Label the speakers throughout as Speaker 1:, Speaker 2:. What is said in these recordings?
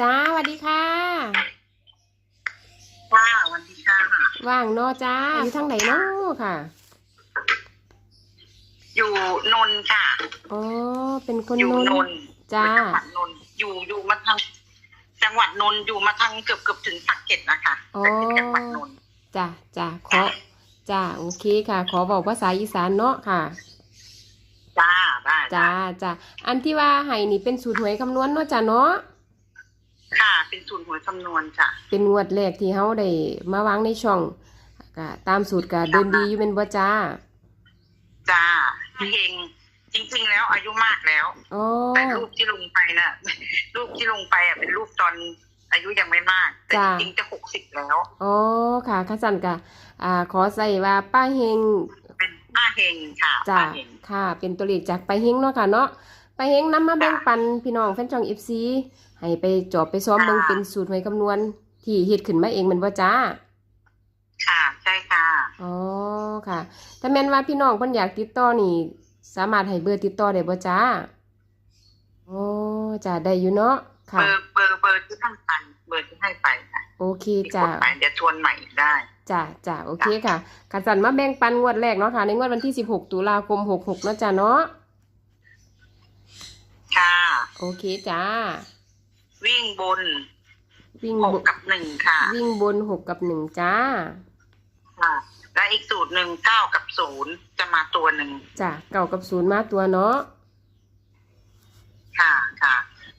Speaker 1: จ้าสวัสดีค่ะ
Speaker 2: ค่ะวันที่ค่ะ
Speaker 1: ว่างเนอจ้าอยู่ทางไหนเนาะค่ะ
Speaker 2: อยู่นนท์ค่ะ
Speaker 1: อ๋อ เป็นคน
Speaker 2: อยู่
Speaker 1: น
Speaker 2: น
Speaker 1: น
Speaker 2: นท์
Speaker 1: จ้า
Speaker 2: จังหวัดนนท์อยู่อยู่มาทาง จังหวัดนนท์อยู่มาทางเกือบเกือบถึงปากเกร็ดนะคะ
Speaker 1: อ๋อ
Speaker 2: แต่เป็นจังหวัดนนท์
Speaker 1: จ้าจ้าขอจ้าโอเคค่ะ ขอบอกภาษาอีสานเนาะค่ะ
Speaker 2: จ้าได้
Speaker 1: จ้าจ้าอันที่ว่าให้นี่เป็นสูตรหวยคำนวณเนาะจ้าเนาะ
Speaker 2: ค่ะ เป็นศูนย์หวยคำนวณจ้ะ
Speaker 1: เป็นงวดแรกที่เฮาได้มาวางในช่องก็ตามสูตรก็เดินดีอยู่เป็นบ่จ้า
Speaker 2: จ้าเฮงจริง ๆ แล้วอายุมากแล้ว
Speaker 1: อ๋อ
Speaker 2: แต่รูปที่ลงไปน่ะ รูปที่ลงไปอะเป็นรูปตอนอายุยังไม่มาก แต่จริงๆจะหกสิบแล้ว
Speaker 1: อ๋อค่ะข้าสันกะอ่า ขอใส่ว่าป้าเฮง
Speaker 2: เป็นป้าเฮงค่ะ
Speaker 1: จ้า
Speaker 2: ป้าเฮง
Speaker 1: ค่ะ เป็นตัวเลขจากป้าเฮงเนาะค่ะเนาะป้าเฮงนำมาแบ่งปันพี่น้องแฟนช่อง FC ให้ไปจอบไปซ้อมเบิ่งเป็นสูตรหวยคำนวณ ที่เฮ็ดขึ้นมาเองแมันบ่จ้า
Speaker 2: ค่ะใช่ค่ะ
Speaker 1: อ๋อค่ะ ถ้าแม่นว่าพี่น้องเพิ่นอยากติดต่อนี่ สามารถให้เบอร์ติดต่อได้บ่จ้าอ๋อจ้าได้อยู่เนาะ
Speaker 2: เบ
Speaker 1: ค่ะ
Speaker 2: อร์เบอร์เบอร์ที่ท่านปันเบอร์ที่ให้ไปค่ะ
Speaker 1: โอเค
Speaker 2: ที่ก
Speaker 1: จ้า
Speaker 2: ดไปเดี๋ยวทวนใหม่อีกได้
Speaker 1: จ้าจ้าโอเคค่ะขันสันมาแบ่งปันงวดแรกเนาะค่ะ ในงวดวันที่ 16 ตุลาคม 66เนาะจ้าเนาะ
Speaker 2: ค่ะ
Speaker 1: โอเคจ้า
Speaker 2: วิ่งบน
Speaker 1: วิ่ง
Speaker 2: ห
Speaker 1: บ
Speaker 2: กกับหนึ่งค่ะ
Speaker 1: วิ่งบนหกกับหนึ่งจ้า
Speaker 2: ค่ะและอีกสูตรหนึ่งเก้ากับศูนย์จะมาตัวหนึ่ง
Speaker 1: จ้าเก่ากับศูนย์มาตัวเนาะ
Speaker 2: ค่ะค่ะ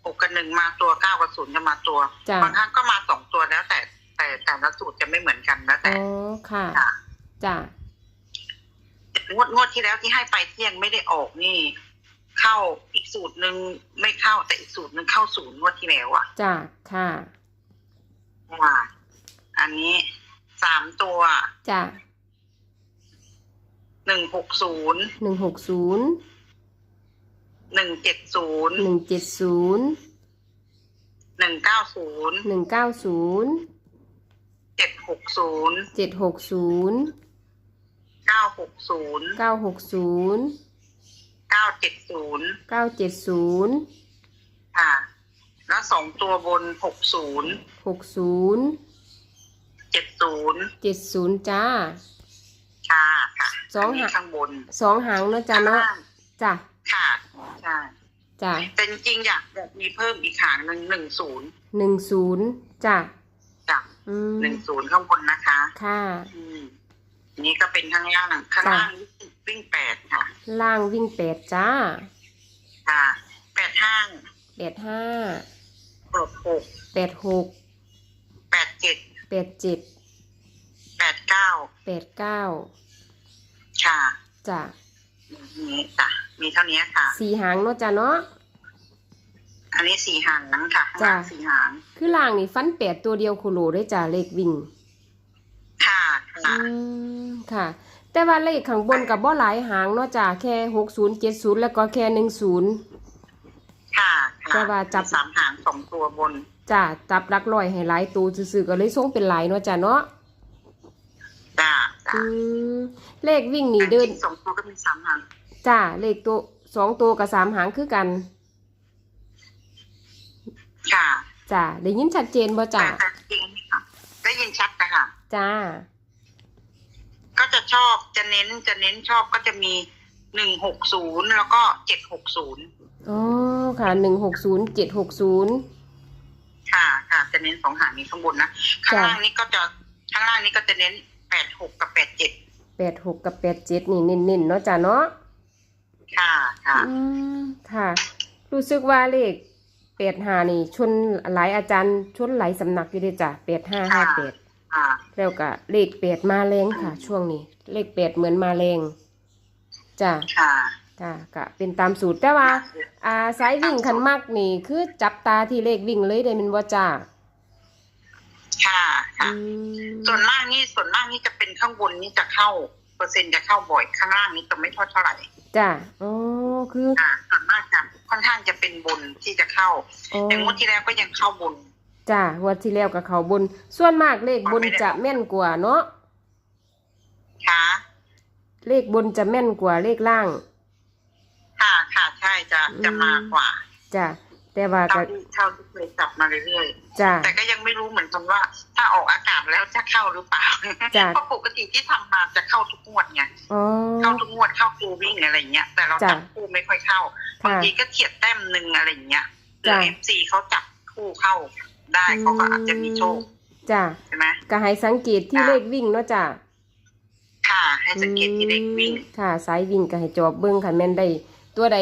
Speaker 2: หกกับหนึ่งมาตัวเก้ากับศูนย์จะมาตัว
Speaker 1: จ้า
Speaker 2: บางครั้งก็มาสองตัวแล้วแต่แต่แต่ละสูตรจะไม่เหมือนกันแล้ว
Speaker 1: อ๋
Speaker 2: แต่
Speaker 1: อค่ะ
Speaker 2: ค่ะ
Speaker 1: จ้าง
Speaker 2: วดงวดที่แล้วที่ให้ไปเที่ยงไม่ได้ออกนี่ เข้าอีกสูตรหนึ่งไม่เข้าแต่อีกสูตรหนึ่งเข้าศูนย์งวดที่แล้วอะ
Speaker 1: จ้าค่ะ
Speaker 2: ค่ะอันนี้สามตัว
Speaker 1: จ้า
Speaker 2: หนึ่งหกศูนย์
Speaker 1: หนึ่งหกศูนย์
Speaker 2: หนึ่งเจ็ดศูนย์
Speaker 1: หนึ่งเจ็ดศูนย์
Speaker 2: หนึ่งเก้าศูนย์
Speaker 1: หนึ่งเก้าศูนย์
Speaker 2: เจ็ดหกศูนย์
Speaker 1: เจ็ดหกศูนย์
Speaker 2: เก้าหกศูนย์
Speaker 1: เก้าหกศูนย์
Speaker 2: เก้าเจ็ดศูนย์
Speaker 1: เก้าเจ็ดศูนย์
Speaker 2: ค่ะแล้วสองตัวบนหกศูนย์
Speaker 1: หกศูนย์
Speaker 2: เจ็ดศูนย์
Speaker 1: เจ็ดศูนย์จ้า
Speaker 2: ค่ะค่ะ
Speaker 1: สอง
Speaker 2: นนี้
Speaker 1: หา
Speaker 2: ข้างบน
Speaker 1: สองหางเนาะจ้า
Speaker 2: ข้าง
Speaker 1: เนาะ
Speaker 2: ล่าง
Speaker 1: จ้า
Speaker 2: ค่ะใช่
Speaker 1: จ้า
Speaker 2: แต่จริงๆอยากอยากมีเพิ่มอีกหางหนึ่งหนึ่งศูนย์
Speaker 1: หนึ่งศูนย์จ้า
Speaker 2: จ้ะ
Speaker 1: อืม
Speaker 2: หนึ่งศูนย์ข้างบนนะคะ
Speaker 1: ค่ะ
Speaker 2: อืมอันนี้ก็เป็นข้างล่างข้างล่าง วิ่งแปดค่ะ
Speaker 1: ล่างวิ่งแปดจ้า
Speaker 2: ค่ะแปดห้าง
Speaker 1: แปดห้า
Speaker 2: แปดหก
Speaker 1: แปดหก
Speaker 2: แปดเจ็ด
Speaker 1: แปดเจ็ด
Speaker 2: แปดเก้า
Speaker 1: แปดเก้า
Speaker 2: ค่ะ
Speaker 1: จ้า
Speaker 2: นี่จ้ะมีเท่านี้ค่ะ
Speaker 1: สี่หางเนาะจ้าเนาะ
Speaker 2: อันนี้สี่หางนั้นค่ะข้างล่าง
Speaker 1: จ้ะ
Speaker 2: สี่หาง
Speaker 1: คือล่างนี่ฟันแปดตัวเดียวโคโลได้จ้าเลขวิ่ง
Speaker 2: ค่ะค่ะ
Speaker 1: อืมค่ะ แต่ว่าเลขข้างบนกับบ่หลายหางเนาะจ้าแค่หกศูนย์เจ็ดศูนย์แล้วก็แค่หนึ่งศูนย์
Speaker 2: ค่ะค่ะ
Speaker 1: แต่ว่าจับ
Speaker 2: มีสามหางสองตัวบน
Speaker 1: จ้าจับหลักร้อยให้หลายตัวซื่อๆก็เลยส่งเป็นหลายเนาะจ้าเนาะ
Speaker 2: จ้าจ้า
Speaker 1: อืมเลขวิ่งนี่เดิน
Speaker 2: แต่จริงๆสองตัวก็มีสามหาง
Speaker 1: จ้าเลขตัวสองตัวกับสามหางคือกัน
Speaker 2: ค่ะ
Speaker 1: จ้าได้ยินชัดเจนบ่จ้า
Speaker 2: แต่แต่จริงๆค่ะได้ยินชัดนะคะ
Speaker 1: จ้า
Speaker 2: ก็จะ ชอบจะเน้นจะเน้นชอบก็จะมีหนึ่งหกศูนย์แล้วก็เจ็ดหกศูนย์
Speaker 1: อ๋อค่ะหนึ่งหกศูนย์เจ็ดหกศูนย์
Speaker 2: ค่ะค่ะจะเน้นสองหางนี้ข้างบนนะข้าง
Speaker 1: จ้ะ
Speaker 2: ล่างนี้ก็จะข้างล่างนี้ก็จะเน้นแปดหกกับแปดเจ็ด
Speaker 1: แปดหกกับแปดเจ็ดนี่เน้นๆเนาะจ้าเนาะ
Speaker 2: ค่ะค่ะ
Speaker 1: อืมค่ะ รู้สึกว่าเลขแปดห้านี่ ชนหลายอาจารย์ชนหลายสำนักอยู่เด้วยจ้ะแปดห้าห้าแปด
Speaker 2: ค่ะ
Speaker 1: แล้วก็เลขแปดมาแรงค่ะ ช่วงนี้ เลขแปดเหมือนมาแรงจ้ะ
Speaker 2: ค่ะ
Speaker 1: ค่ะก็เป็นตามสูตรแต่ว่า อ่าสายวิ่งคันมากนี่คือจับตาที่เลขวิ่งเลยได้แมันว่าจ้า
Speaker 2: ค่ะ
Speaker 1: อื
Speaker 2: ค่ะ
Speaker 1: ม
Speaker 2: ส่วนมากนี่ส่วนมากนี่จะเป็นข้างบนนี่จะเข้า เปอร์เซ็นต์จะเข้าบ่อยข้างล่างนี่จะไม่เท่าเท่าไหร่
Speaker 1: จ้ะอ๋อคือ
Speaker 2: ค่ะส่วนมากจะค่อนข้างจะเป็นบนที่จะเข้า
Speaker 1: อ๋อ
Speaker 2: แต่งวดที่แล้วก็ยังเข้าบน
Speaker 1: จ้ะงวดที่แล้วกับเขาบน ส่วนมากเลขบนจะแม่นกว่าเนาะ
Speaker 2: ค่ะ
Speaker 1: เลขบนจะแม่นกว่าเลขล่าง
Speaker 2: ค่ะค่ะใช่จะจะมากกว่า
Speaker 1: จ้ะแต่แต่ว่า
Speaker 2: เท่า
Speaker 1: ก็
Speaker 2: ที่เท่าที่เคยจับมาเรื่อย
Speaker 1: จ้า
Speaker 2: ๆแต่ก็ยังไม่รู้เหมือนกันว่า ถ้าออกอากาศแล้วจะเข้าหรือเปล่า
Speaker 1: จ้ะ
Speaker 2: เพราะปกติที่ทำมาจะเข้าทุกงวดไง
Speaker 1: อ๋อ
Speaker 2: เข้าทุกงวดเข้าครูวิ่งอะไรเงี้ยแต่เรา
Speaker 1: จ้ะ
Speaker 2: จับคู่ไม่ค่อยเข้าบาง
Speaker 1: ค่ะ
Speaker 2: ทีก็เฉียดแต้มหนึ่งอะไรเงี้ยหรือ
Speaker 1: จ้ะ
Speaker 2: เอฟซีเขาจับคู่เข้า ได้เขาก็อาจจะมีโชค
Speaker 1: จ้า
Speaker 2: ใช่ไหม
Speaker 1: ก็ให้สังเกตที่
Speaker 2: จ้ะ
Speaker 1: เลขวิ่งเนาะจ้า
Speaker 2: ค่ะ ให้สังเกตที่เด็กวิ่ง
Speaker 1: อืมค่ะสายวิ่งก็ให้จอบเบิ่งค่ะแม่นได้ ตัวใด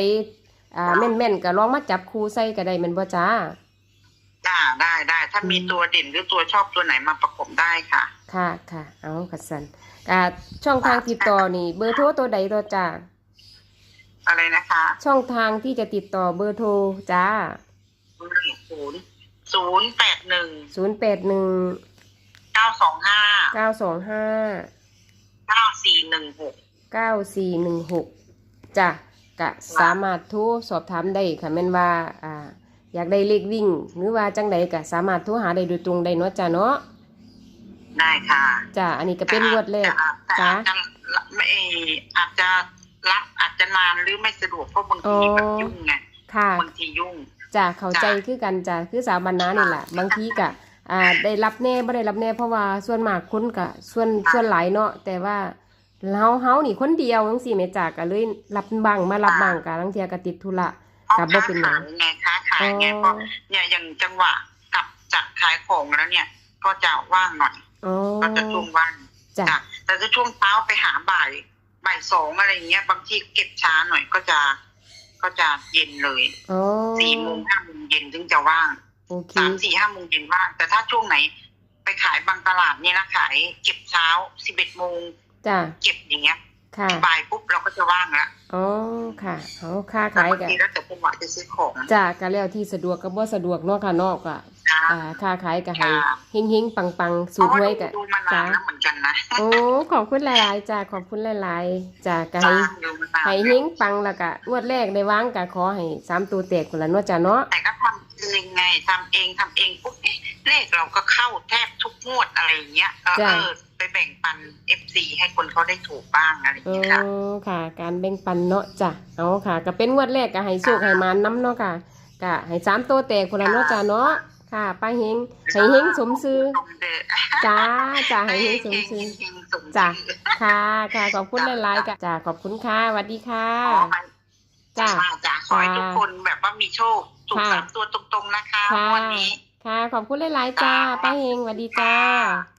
Speaker 1: อ่าแม่นแม่นๆก็ลองมาจับคู่ใส่ก็ได้แม่นบ่จ้า
Speaker 2: จ้าได้ได้ถ้ามี
Speaker 1: อืม
Speaker 2: ตัวเด่นหรือตัวชอบตัวไหนมาประกบได้ค่ะ
Speaker 1: ค่ะค่ะเอาคัดสันอ่าช่องทางติดต่อนี่ เบอร์โทรตัวใดตัวจ้า
Speaker 2: อะไรนะคะ
Speaker 1: ช่องทางที่จะติดต่อเบอร์โทรจ้า
Speaker 2: ศูนย์ ศูนย์แปดหนึ่ง
Speaker 1: 0 8 1
Speaker 2: เก้าสองห้า
Speaker 1: 9 2 5
Speaker 2: เก้าสี่หนึ่งหก
Speaker 1: 9 4 1 6จ้ะกะสามารถโทรสอบถามได้ค่ะแม่นว่าอ่า อยากได้เลขวิ่ง หรือว่าจังใดก็สามารถโทรหาได้โดยตรงได้เนาะจ้าเนาะ
Speaker 2: ได้ค่ะ
Speaker 1: จ้ะอันนี้ก็เป็นงวดแรก
Speaker 2: แต่อาจจะไม่อาจจะรับอาจจะนานหรือไม่สะดวกเพราะบางทีแบบยุ่งไง
Speaker 1: ค่ะ
Speaker 2: บางทียุ่ง
Speaker 1: จ้ะเข้าใจ
Speaker 2: จ้ะ
Speaker 1: คือกันจ้ะคือสาวบรรณานี่แหละบางทีก็อ่าได้รับแน่ไม่ได้รับแน่เพราะว่าส่วนมากคนก็ส่วนส่วนหลายเนาะแต่ว่าเฮาเฮานี่คนเดียวจังซี่แม่จ้ะก็เลยรับบ้างมารับบ้างก็ลังเทียก็ติดธุระ
Speaker 2: เพราะ
Speaker 1: กลับบ่
Speaker 2: ค้า
Speaker 1: เป็นหยั
Speaker 2: ขางยไงค้าขายไงเพราะเนี่ยอย่างจังหวะกลับจากขายของแล้วเนี่ย ก็จะว่างหน่อย
Speaker 1: อ๋อ
Speaker 2: ก็จะช่วงว่าง
Speaker 1: จ้ะ
Speaker 2: จ้ะแต่ถ้าช่วงเช้าไปหาบ่ายบ่ายสองอะไรเงี้ยบางทีเก็บช้าหน่อยก็จะ ก็จะเย็นเลย
Speaker 1: อ๋อ
Speaker 2: สี่โมงห้าโมงเย็นถึงจะว่าง
Speaker 1: โอเค
Speaker 2: สามสี่ห้าโมงเย็นว่าง แต่ถ้าช่วงไหน ไปขายบางตลาดเนี่ยนะขายเก็บเช้าสิบเอ็ดโมง
Speaker 1: จ้ะ
Speaker 2: เก็บอย่างเงี้ย
Speaker 1: ค่ะ
Speaker 2: บ่ายปุ๊บเราก็จะว่างละ
Speaker 1: อ๋อค่ะเอาค่า
Speaker 2: แต่
Speaker 1: ขาย
Speaker 2: บาง
Speaker 1: ก็
Speaker 2: ทีแล้วแต่จังหวะจะซื้อของ
Speaker 1: จ้ะก็แล้วที่สะดวกก็บ่สะดวกเนาะค่ะเนาะก็
Speaker 2: จ้า
Speaker 1: อ่าค่าขายก็ให้
Speaker 2: ค่ะ
Speaker 1: เฮงๆปังๆ
Speaker 2: เพ
Speaker 1: สู
Speaker 2: ราะ
Speaker 1: ตร
Speaker 2: ว่า
Speaker 1: ไว้
Speaker 2: ดู
Speaker 1: ก็
Speaker 2: ดูมานานแล้วเหมือนกันนะ
Speaker 1: โอ้ขอบคุณหลายๆจ้ะขอบคุณหลายๆจ้ะก็
Speaker 2: จ้า
Speaker 1: ให้
Speaker 2: ดูมานาน
Speaker 1: ให้เฮงปังแล้วก็งวดแรกได้วางก็ขอให้สามตัวแตกคนละเนาะจ้ะเนาะ
Speaker 2: แต่ก็ทำเองไงทำเองทำเองปุ๊บ เอ๊ะเลขเราก็เข้าแทบทุกงวดอะไรอย่างเงี้ยเออ
Speaker 1: จ้ะ
Speaker 2: เออไปแบ่งปันเอฟซีให้คนเขาได้ถูกบ้างอะไรอย่าง
Speaker 1: อ๋อ
Speaker 2: เงี้ยค่ะ
Speaker 1: ค่ะ การแบ่งปันเนาะจ้ะเอาค่ะก็เป็นงวดแรกก็ให้โชคให้มานน้ำเนาะค่ะก็ให้สามตัวแตกคนละเนาะจ้ะเนาะค่ะป้าเฮงให้เฮงสมซื้อ
Speaker 2: ตรงเด้อ
Speaker 1: จ้าจ้าให้เฮงสมซื้อ
Speaker 2: เฮงๆสมชื่อ
Speaker 1: จ้ะค่ะค่ะขอบคุณหลายๆกะจ้ะขอบคุณค่ะสวัสดีค่ะ
Speaker 2: ขอให้
Speaker 1: จ้ะ
Speaker 2: จ้ะขอให้ทุกคนแบบว่ามีโชคถูก
Speaker 1: ค่ะ
Speaker 2: สามตัวตรงๆนะคะ
Speaker 1: ค่ะ
Speaker 2: วันนี้
Speaker 1: ค่ะ ขอบคุณหลายๆจ้า
Speaker 2: จ้า
Speaker 1: ป้าเฮงสวัสดีจ้า
Speaker 2: ค่ะ